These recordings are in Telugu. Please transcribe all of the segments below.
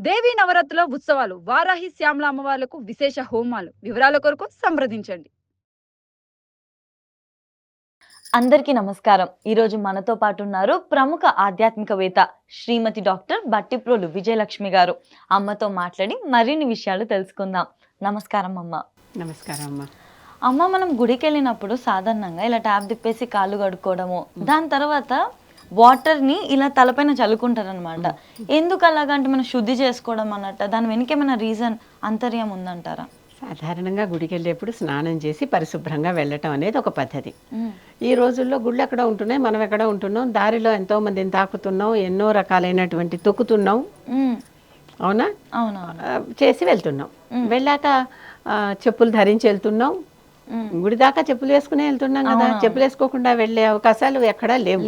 దేవీ నవరాత్రుల ఉత్సవాలు వారాహి శ్యామల అమ్మవార్లకు విశేష హోమాలు వివరాల కొరకు సంప్రదించండి. అందరికీ నమస్కారం. ఈరోజు మనతో పాటు ఉన్నారు ప్రముఖ ఆధ్యాత్మికవేత్త శ్రీమతి డాక్టర్ బట్టిప్రోలు విజయలక్ష్మి గారు. అమ్మతో మాట్లాడి మరిన్ని విషయాలు తెలుసుకుందాం. నమస్కారం అమ్మ. నమస్కారం అమ్మా. అమ్మ మనం గుడికి వెళ్ళినప్పుడు సాధారణంగా ఇలా ట్యాప్ తిప్పేసి కాళ్ళు కడుక్కోవడము దాని తర్వాత వాటర్ని ఇలా తలపైన చల్లుకుంటారు అనమాట ఎందుకు అలాగంటే మనం శుద్ధి చేసుకోవడం అన్నట్టు దాని వెనుక ఏమైనా రీజన్ అంతర్యం ఉందంటారా? సాధారణంగా గుడికి వెళ్ళేప్పుడు స్నానం చేసి పరిశుభ్రంగా వెళ్ళటం అనేది ఒక పద్ధతి. ఈ రోజుల్లో గుళ్ళు ఎక్కడ ఉంటున్నాయి మనం ఎక్కడ ఉంటున్నాం దారిలో ఎంతో మందిని తాకుతున్నాం ఎన్నో రకాలైనటువంటి తొక్కుతున్నాం. అవునా? చేసి వెళ్తున్నాం. వెళ్ళాక చెప్పులు ధరించి వెళ్తున్నాం. గుడి దాకా చెప్పులు వేసుకునే వెళ్తున్నాం కదా. చెప్పులు వేసుకోకుండా వెళ్ళే అవకాశాలు ఎక్కడా లేవు.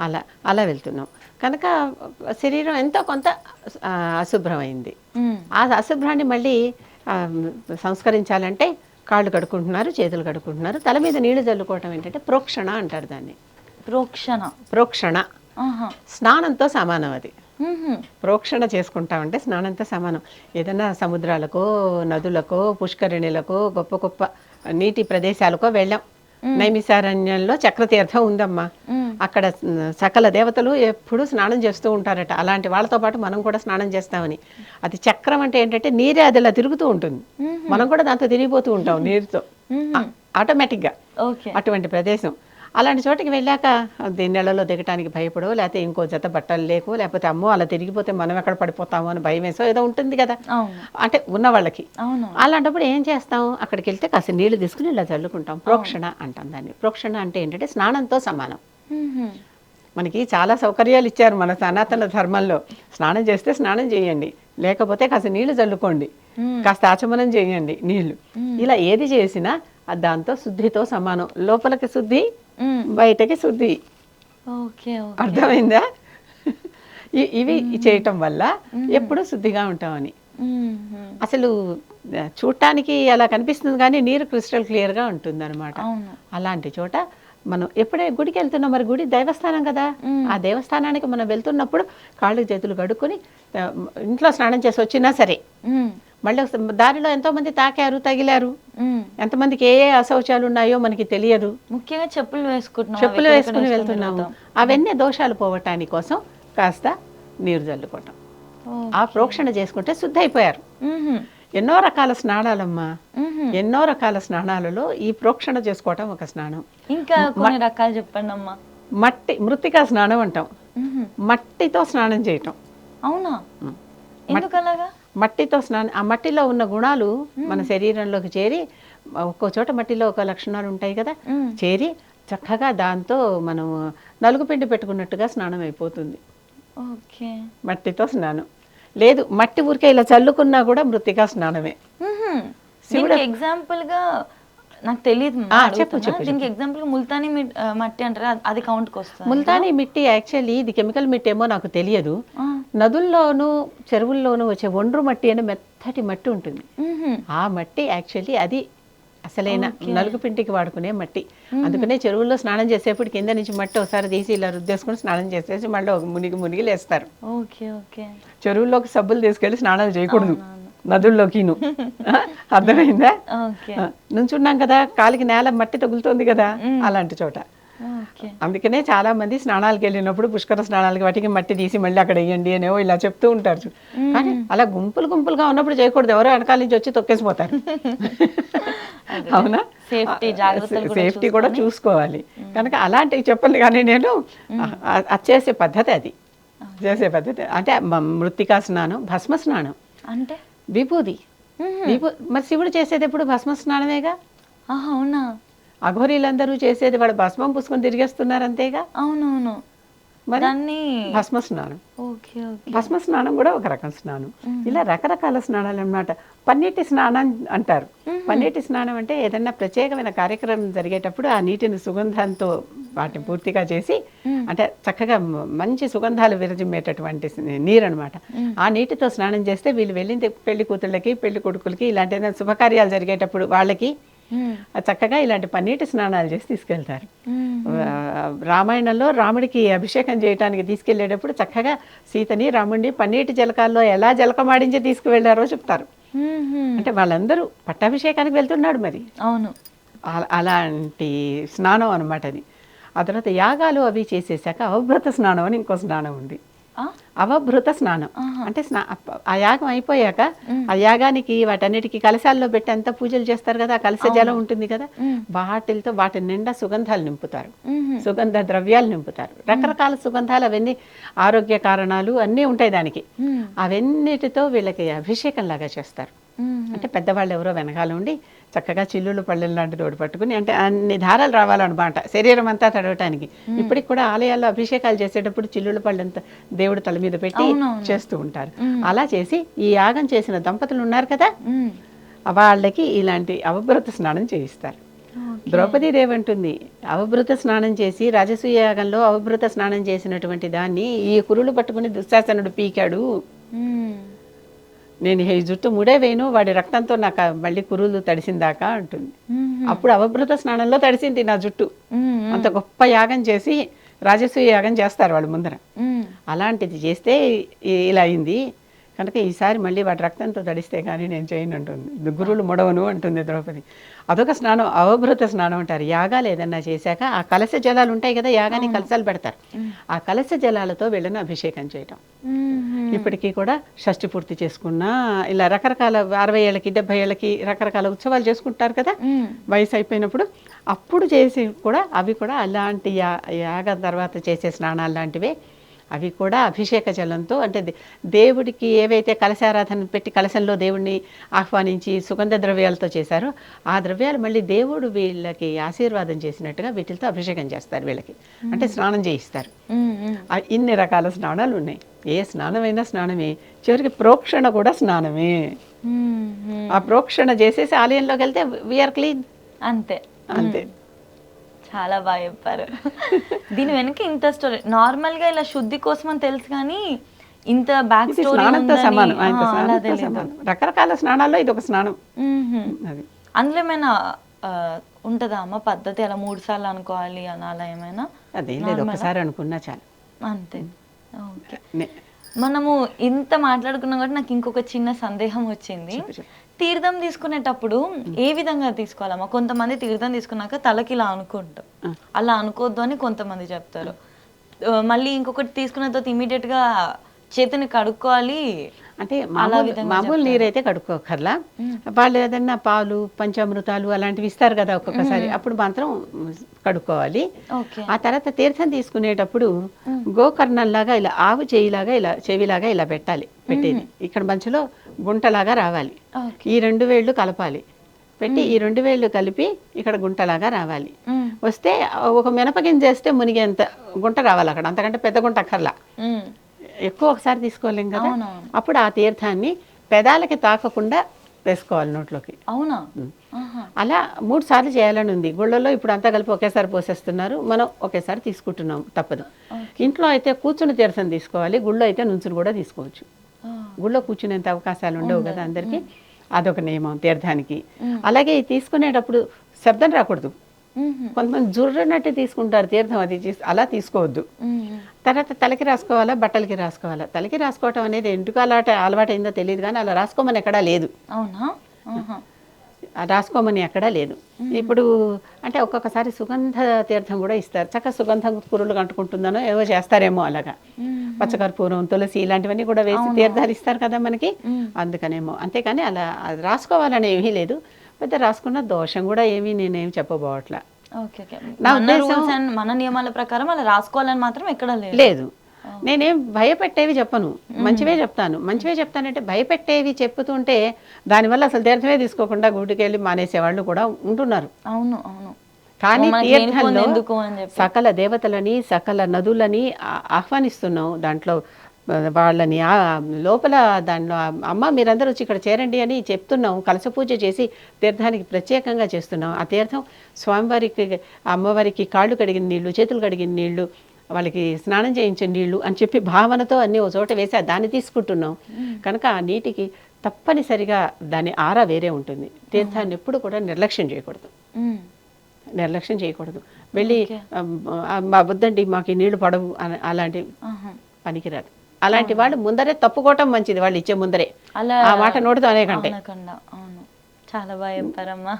అలా అలా వెళ్తున్నాం. కనుక శరీరం ఎంతో కొంత అశుభ్రమైంది. ఆ అశుభ్రాన్ని మళ్ళీ సంస్కరించాలంటే కాళ్ళు కడుక్కుంటున్నారు చేతులు కడుక్కుంటున్నారు. తల మీద నీళ్ళు చల్లుకోవటం ఏంటంటే ప్రోక్షణ అంటారు దాన్ని. ప్రోక్షణ. ప్రోక్షణ. స్నానంతో సమానం అది. ప్రోక్షణ చేసుకుంటామంటే స్నానంతో సమానం. ఏదైనా సముద్రాలకో నదులకో పుష్కరిణిలకో గొప్ప గొప్ప నీటి ప్రదేశాలకో వెళ్ళాం. నైమిసారణ్యంలో చక్రతీర్థం ఉందమ్మా. అక్కడ సకల దేవతలు ఎప్పుడూ స్నానం చేస్తూ ఉంటారట. అలాంటి వాళ్ళతో పాటు మనం కూడా స్నానం చేస్తామని. అది చక్రం అంటే ఏంటంటే నీరే అది అలా తిరుగుతూ ఉంటుంది. మనం కూడా దాంతో తిరిగిపోతూ ఉంటాం నీరుతో. ఆటోమేటిక్గా ఓకే. అటువంటి ప్రదేశం. అలాంటి చోటికి వెళ్ళాక నెలలో దిగటానికి భయపడో లేకపోతే ఇంకో జత బట్టలు లేకో లేకపోతే అమ్మో అలా తిరిగిపోతే మనం ఎక్కడ పడిపోతామో అని భయం వేసో ఏదో ఉంటుంది కదా. అంటే ఉన్న వాళ్ళకి. అలాంటప్పుడు ఏం చేస్తాం? అక్కడికి వెళ్తే కాస్త నీళ్ళు తీసుకుని ఇలా చల్లుకుంటాం. ప్రోక్షణ అంటాం దాన్ని. ప్రోక్షణ అంటే ఏంటంటే స్నానంతో సమానం. మనకి చాలా సౌకర్యాలు ఇచ్చారు మన సనాతన ధర్మంలో. స్నానం చేస్తే స్నానం చేయండి. లేకపోతే కాస్త నీళ్ళు చల్లుకోండి. కాస్త ఆచమనం చేయండి నీళ్ళు. ఇలా ఏది చేసినా దాంతో శుద్ధితో సమానం. లోపలికి శుద్ధి బయటకి శుద్ధి. అర్థమైందా? ఇవి చేయటం వల్ల ఎప్పుడూ శుద్ధిగా ఉంటామని. అసలు చూడటానికి అలా కనిపిస్తుంది కానీ నీరు క్రిస్టల్ క్లియర్గా ఉంటుంది అనమాట అలాంటి చోట మనం ఎప్పుడే గుడికి వెళ్తున్నాం మరి? గుడి దైవస్థానం కదా. ఆ దేవస్థానానికి మనం వెళ్తున్నప్పుడు కాళ్ళు చేతులు కడుక్కొని ఇంట్లో స్నానం చేసి వచ్చినా సరే మళ్ళీ దారిలో ఎంతో మంది తాకారు తగిలారు. ఎంతమందికి ఏ ఏ అశౌచాలు ఉన్నాయో మనకి తెలియదు. ముఖ్యంగా చెప్పులు వేసుకుంటున్నాం. చెప్పులు వేసుకుని వెళ్తున్నాము. అవన్నీ దోషాలు పోవటానికి కోసం కాస్త నీరు చల్లుకోవటం. ఆ ప్రోక్షణ చేసుకుంటే శుద్ధి అయిపోయారు ఎన్నో రకాల స్నానాలమ్మా. ఎన్నో రకాల స్నానాలలో ఈ ప్రోక్షణ చేసుకోవటం ఒక స్నానం. ఇంకా కొన్ని రకాలు చెప్పండి అమ్మా. మట్టి మృతికా స్నానం అంటాం. మట్టితో స్నానం చేయటం. అవునా? ఎందుకు అలాగా మట్టితో స్నానం ఆ మట్టిలో ఉన్న గుణాలు మన శరీరంలోకి చేరి ఒక్కో చోట మట్టిలో ఒక లక్షణాలు ఉంటాయి కదా చేరి చక్కగా దాంతో మనం నలుగు పిండి పెట్టుకున్నట్టుగా స్నానం అయిపోతుంది. ఓకే. మట్టితో స్నానం. లేదు మట్టి ఊరికే ఇలా చల్లుకున్నా కూడా మృతికా స్నానమే. ఉహుం. నాకు తెలియదు చెప్పు, చెప్పు, దీనికి ఎగ్జాంపుల్ ముల్తానీ మట్టి అంటారా. అది- కౌంట్ వస్తుంది. ముల్తానీ మిట్టి యాక్చువల్లీ ఇది కెమికల్ మిట్టి ఏమో నాకు తెలియదు. నదుల్లోనూ చెరువుల్లోనూ వచ్చే ఒండ్రు మట్టి అనే మెత్తటి మట్టి ఉంటుంది. ఆ మట్టి యాక్చువల్లీ అది అసలైన నలుగు పిండికి వాడుకునే మట్టి. అందుకనే చెరువుల్లో స్నానం చేసేప్పుడు కింద నుంచి మట్టి ఒకసారి తీసి ఇలా రుద్దేసుకుని స్నానం చేసేసి మళ్ళీ మునిగి మునిగి లేస్తారు. Okay okay. చెరువుల్లోకి సబ్బులు తీసుకెళ్ళి స్నానాలు చేయకూడదు. నదుల్లోకిను. అర్థమైందా? నుంచున్నాం కదా కాలికి నేల మట్టి తగులుతోంది కదా అలాంటి చోట. అందుకనే చాలా మంది స్నానాలకు వెళ్ళినప్పుడు పుష్కర స్నానాలకి వాటికి మట్టి తీసి మళ్ళీ అక్కడ వేయండి అనేవో ఇలా చెప్తూ ఉంటారు. కానీ అలా గుంపులు గుంపులుగా ఉన్నప్పుడు చేయకూడదు. ఎవరో వెనకాల నుంచి వచ్చి తొక్కేసిపోతారు. అవునా? సేఫ్టీ కూడా చూసుకోవాలి. కనుక అలాంటివి చెప్పండి కానీ నేను అది చేసే పద్ధతి అది. చేసే పద్ధతి. అంటే మ- మృత్తికా స్నానం భస్మ స్నానం అంటే? విభూది. విభూ మరి శివుడు చేసేది ఎప్పుడు? భస్మ స్నానమేగా? ఆహా, అవునా? అఘోరీలందరూ చేసేది వాడు భస్మం పూసుకొని తిరిగేస్తున్నారు అంతేగా అవునవును దాన్ని భస్మ స్నానం. భస్మ స్నానం కూడా ఒక రకం స్నానం. ఇలా రకరకాల స్నానాలు అన్నమాట. పన్నీటి స్నానం అంటారు. పన్నీటి స్నానం అంటే ఏదన్నా ప్రత్యేకమైన కార్యక్రమం జరిగేటప్పుడు ఆ నీటిని సుగంధంతో వాటిని పూర్తిగా చేసి అంటే చక్కగా మంచి సుగంధాలు విరజిమ్మేటటువంటి నీరు అనమాట ఆ నీటితో స్నానం చేస్తే వీళ్ళు వెళ్ళింది పెళ్ళి కూతుళ్ళకి పెళ్ళి కొడుకులకి ఇలాంటి ఏదైనా శుభకార్యాలు జరిగేటప్పుడు వాళ్ళకి చక్కగా ఇలాంటి పన్నీటి స్నానాలు చేసి తీసుకెళ్తారు. రామాయణంలో రాముడికి అభిషేకం చేయడానికి తీసుకెళ్ళేటప్పుడు చక్కగా సీతని రాముడిని పన్నీటి జలకాల్లో ఎలా జలకమాడించి తీసుకువెళ్ళారో చెప్తారు. అంటే వాళ్ళందరూ పట్టాభిషేకానికి వెళ్తున్నాడు మరి. అవును. అల- అలాంటి స్నానం అనమాట అది. ఆ తర్వాత యాగాలు అవి చేసేసాక అవభృత స్నానం అని ఇంకో స్నానం ఉంది? అవభృత స్నానం. అంటే స్నా ఆ యాగం అయిపోయాక ఆ యాగానికి వాటన్నిటికీ కలశాల్లో పెట్టి అంతా పూజలు చేస్తారు కదా ఆ కలశ జలం ఉంటుంది కదా వాటిలతో వాటి నిండా సుగంధాలు నింపుతారు. సుగంధ ద్రవ్యాలు నింపుతారు. రకరకాల సుగంధాలు అవన్నీ ఆరోగ్య కారణాలు అన్నీ ఉంటాయి దానికి. అవన్నిటితో వీళ్ళకి అభిషేకం లాగా చేస్తారు. అంటే పెద్దవాళ్ళు ఎవరో వెనకాల ఉండి చక్కగా చిల్లులు పళ్ళెలు లాంటి తోడు పట్టుకుని అంటే అన్ని దారాలు రావాలన్నమాట శరీరం అంతా తడవటానికి. ఇప్పటికి కూడా ఆలయాల్లో అభిషేకాలు చేసేటప్పుడు చిల్లుల పళ్ళంతా దేవుడు తల మీద పెట్టి చేస్తూ ఉంటారు. అలా చేసి ఈ యాగం చేసిన దంపతులు ఉన్నారు కదా. వాళ్ళకి ఇలాంటి అవభృత స్నానం చేయిస్తారు. ద్రౌపదీదేవి అంటుంది అవభృత స్నానం చేసి రాజసూయ యాగంలో అవభృత స్నానం చేసినటువంటి దాన్ని ఈ కురులు పట్టుకుని దుశ్శాసనుడు పీకాడు. నేను ఈ జుట్టు ముడే వేయను వాడి రక్తంతో నాకు మళ్ళీ కురులు తడిసిందాకా అంటుంది. అప్పుడు అవభృత స్నానంలో తడిసింది నా జుట్టు. అంత గొప్ప యాగం చేసి రాజసూయ యాగం చేస్తారు వాళ్ళు ముందర. అలాంటిది చేస్తే ఇలా అయింది కనుక ఈసారి మళ్ళీ వాటి రక్తంతో తడిస్తే కానీ నేను చేయను అంటుంది. గురువులు ముడవను అంటుంది ద్రౌపది. అదొక స్నానం అవభృత స్నానం అంటారు. యాగాలు ఏదన్నా చేశాక ఆ కలశ జలాలు ఉంటాయి కదా యాగానికి కలశాలు పెడతారు. ఆ కలశ జలాలతో వీళ్ళని అభిషేకం చేయటం. ఇప్పటికీ కూడా షష్టి పూర్తి చేసుకున్నా ఇలా రకరకాల అరవై ఏళ్ళకి డెబ్బై ఏళ్ళకి రకరకాల ఉత్సవాలు చేసుకుంటారు కదా. వయసు అయిపోయినప్పుడు అప్పుడు చేసి కూడా అవి కూడా అలాంటి యా యాగ తర్వాత చేసే స్నానాలు లాంటివే అవి కూడా అభిషేక జలంతో అంటే దేవుడికి ఏవైతే కలశారాధన పెట్టి కలశంలో దేవుడిని ఆహ్వానించి సుగంధ ద్రవ్యాలతో చేశారో ఆ ద్రవ్యాలు మళ్ళీ దేవుడు వీళ్ళకి ఆశీర్వాదం చేసినట్టుగా వీటితో అభిషేకం చేస్తారు వీళ్ళకి. అంటే స్నానం చేయిస్తారు. ఇన్ని రకాల స్నానాలు ఉన్నాయి. ఏ స్నానమైనా స్నానమే. చివరికి ప్రోక్షణ కూడా స్నానమే. ఆ ప్రోక్షణ చేసేసి ఆలయంలోకి వెళ్తే వీఆర్ క్లీన్ అంతే. అంతే. చాలా బాగా చెప్పారు. దీని వెనక ఇంత స్టోరీ నార్మల్గా ఇలా శుద్ధి కోసం అని తెలుసు కానీ ఇంత బ్యాక్ స్టోరీ సమానం ఆయనతో సమానం. రకరకాల స్నానాల్లో ఇది ఒక స్నానం. అందులో ఏమైనా ఉంటుందా అమ్మ పద్ధతి? అలా మూడు సార్లు అనుకోవాలి అని అలా ఏమైనా? అదేం లేదు ఒకసారి అనుకున్నా చాలు. అంతే. ఓకే. మనము ఇంత మాట్లాడుకున్నాం కాబట్టి నాకు ఇంకొక చిన్న సందేహం వచ్చింది. తీర్థం తీసుకునేటప్పుడు ఏ విధంగా తీసుకోవాలమ్మా? కొంతమంది తీర్థం తీసుకున్నాక తలకి ఇలా అనుకుంటాం అలా అనుకోవద్దు అని కొంతమంది చెప్తారు. మళ్ళీ ఇంకొకటి తీసుకున్న తర్వాత ఇమీడియట్గా చేతిని కడుక్కోవాలి. అంటే మామూలు మామూలు నీరైతే కడుక్కోకర్లా. వాళ్ళు ఏదన్నా పాలు పంచామృతాలు అలాంటివి ఇస్తారు కదా ఒక్కొక్కసారి. అప్పుడు మాత్రం కడుక్కోవాలి. ఆ తర్వాత తీర్థం తీసుకునేటప్పుడు గోకర్ణంలాగా ఇలా ఆవు చేయిలాగా ఇలా చెవిలాగా ఇలా పెట్టాలి. పెట్టేది. ఇక్కడ మధ్యలో గుంటలాగా రావాలి. ఈ రెండు వేళ్ళు కలపాలి. పెట్టి ఈ రెండు వేళ్ళు కలిపి ఇక్కడ గుంటలాగా రావాలి. వస్తే ఒక మినపగింజ వేస్తే మునిగేంత గుంట రావాలి అక్కడ. అంతకంటే పెద్ద గుంట అక్కర్లా. ఎక్కువ ఒకసారి తీసుకోలేం కదా. అప్పుడు ఆ తీర్థాన్ని పెదాలకి తాకకుండా వేసుకోవాలి నోట్లోకి. అవునా. అలా మూడు సార్లు చేయాలని ఉంది. గుళ్ళలో ఇప్పుడు అంతా కలిపి ఒకేసారి పోసేస్తున్నారు. మనం ఒకేసారి తీసుకుంటున్నాం తప్పదు. ఇంట్లో అయితే కూర్చుని తీర్థం తీసుకోవాలి. గుళ్ళో అయితే నుంచుని కూడా తీసుకోవచ్చు. గుళ్ళో కూర్చునేంత అవకాశాలు ఉండవు కదా అందరికీ? అదొక నియమం తీర్థానికి. అలాగే తీసుకునేటప్పుడు శబ్దం రాకూడదు. కొంతమంది జుర్రనట్టు తీసుకుంటారు తీర్థం అది అలా తీసుకోవద్దు. తర్వాత తలకి రాసుకోవాలా బట్టలకి రాసుకోవాలా? తలకి రాసుకోవటం అనేది ఎందుకు అలవాటు అలవాటైందో తెలియదు కానీ అలా రాసుకోమని ఎక్కడా లేదు. అవునా? రాసుకోమని ఎక్కడా లేదు. ఇప్పుడు అంటే ఒక్కొక్కసారి సుగంధ తీర్థం కూడా ఇస్తారు. చక్క సుగంధం కురులు కంటుకుంటుందనో ఏవో చేస్తారేమో అలాగా. పచ్చకర్పూరం తులసి ఇలాంటివన్నీ కూడా వేసి తీర్థాలు ఇస్తారు కదా మనకి. అందుకనేమో. అంతేకాని అలా రాసుకోవాలని ఏమీ లేదు. పెద్ద రాసుకున్న దోషం కూడా ఏమీ నేనేం చెప్పబోవట్లా. నా మన ఉద్దేశం- నియమాల ప్రకారం అలా రాసుకోవాలని మాత్రం ఎక్కడ లేదు. నేనేం భయపెట్టేవి చెప్పను. మంచివే చెప్తాను. మంచివే చెప్తానంటే భయపెట్టేవి చెప్పుతుంటే దానివల్ల అసలు తీర్థమే తీసుకోకుండా గుడికి వెళ్ళి మానేసేవాళ్ళు కూడా ఉంటున్నారు. అవును అవును. కానీ తీర్థంలో సకల దేవతలని సకల నదులని ఆహ్వానిస్తున్నాం దాంట్లో వాళ్ళని ఆ లోపల దాంట్లో ఆ, అమ్మ మీరందరూ వచ్చి ఇక్కడ చేరండి అని చెప్తున్నాం. కలస పూజ చేసి తీర్థానికి ప్రత్యేకంగా చేస్తున్నాం. ఆ తీర్థం స్వామివారికి అమ్మవారికి కాళ్ళు కడిగిన నీళ్ళు చేతులు కడిగిన నీళ్ళు వాళ్ళకి స్నానం చేయించిన నీళ్ళు అని చెప్పి భావనతో అన్ని ఒక చోట వేసి దాన్ని తీసుకుంటున్నాం. కనుక ఆ నీటికి తప్పనిసరిగా దాని ఆరా వేరే ఉంటుంది. తీర్థాన్ని ఎప్పుడు కూడా నిర్లక్ష్యం చేయకూడదు. నిర్లక్ష్యం చేయకూడదు. వెళ్ళి "ఆ, మా వద్దండి మాకు నీళ్ళు పడవు అలాంటి. పనికిరాదు. అలాంటి వాళ్ళు ముందరే తప్పుకోవటం మంచిది వాళ్ళు ఇచ్చే ముందరే. ఆ మాట నోటితో అనేకంటే. అవును. చాలా బాగా చెప్పారమ్మా.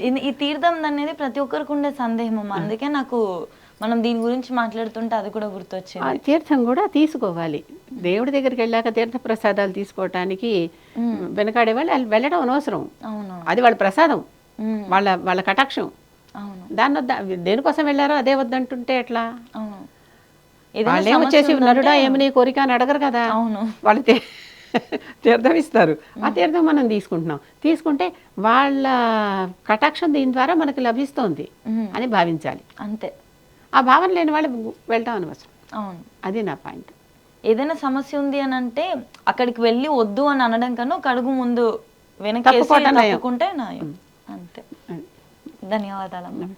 ఈ తీర్థం అనేది ప్రతి ఒక్కరికి ఉండే సందేహం అమ్మా. అందుకే నాకు మనం దీని గురించి మాట్లాడుతుంటే అది కూడా గుర్తొచ్చింది. తీర్థం కూడా తీసుకోవాలి. దేవుడి దగ్గరికి వెళ్ళాక తీర్థ ప్రసాదాలు తీసుకోవటానికి వెనకాడే వాళ్ళు వాళ్ళు వెళ్ళడం అనవసరం. అవును అది వాళ్ళ ప్రసాదం. వాళ్ళ వాళ్ళ కటాక్షం. అవును. దాన్ని వద్ద దేనికోసం వెళ్ళారో అదే వద్దంటుంటే ఎట్లా? అవును ఏదైనా వాళ్ళే సమస్య వచ్చేసి ఉందంటే- నరుడా ఏమని కోరిక అని అడగరు కదా. అవును. వాళ్ళు తీర్థం ఇస్తారు ఆ తీర్థం మనం తీసుకుంటున్నాం. తీసుకుంటే వాళ్ళ కటాక్షం దీని ద్వారా మనకు లభిస్తోంది. అని భావించాలి. అంతే. ఆ భావన లేని వాళ్ళు వెళ్ళటం అనవసరం. అవును. అది నా పాయింట్. ఏదైనా సమస్య ఉంది అని అంటే అక్కడికి వెళ్ళి వద్దు అని అనడం కన్నా ఒక అడుగు ముందు వెనక్కి. తప్పుకుంటే అంతే. ధన్యవాదాలమ్మా.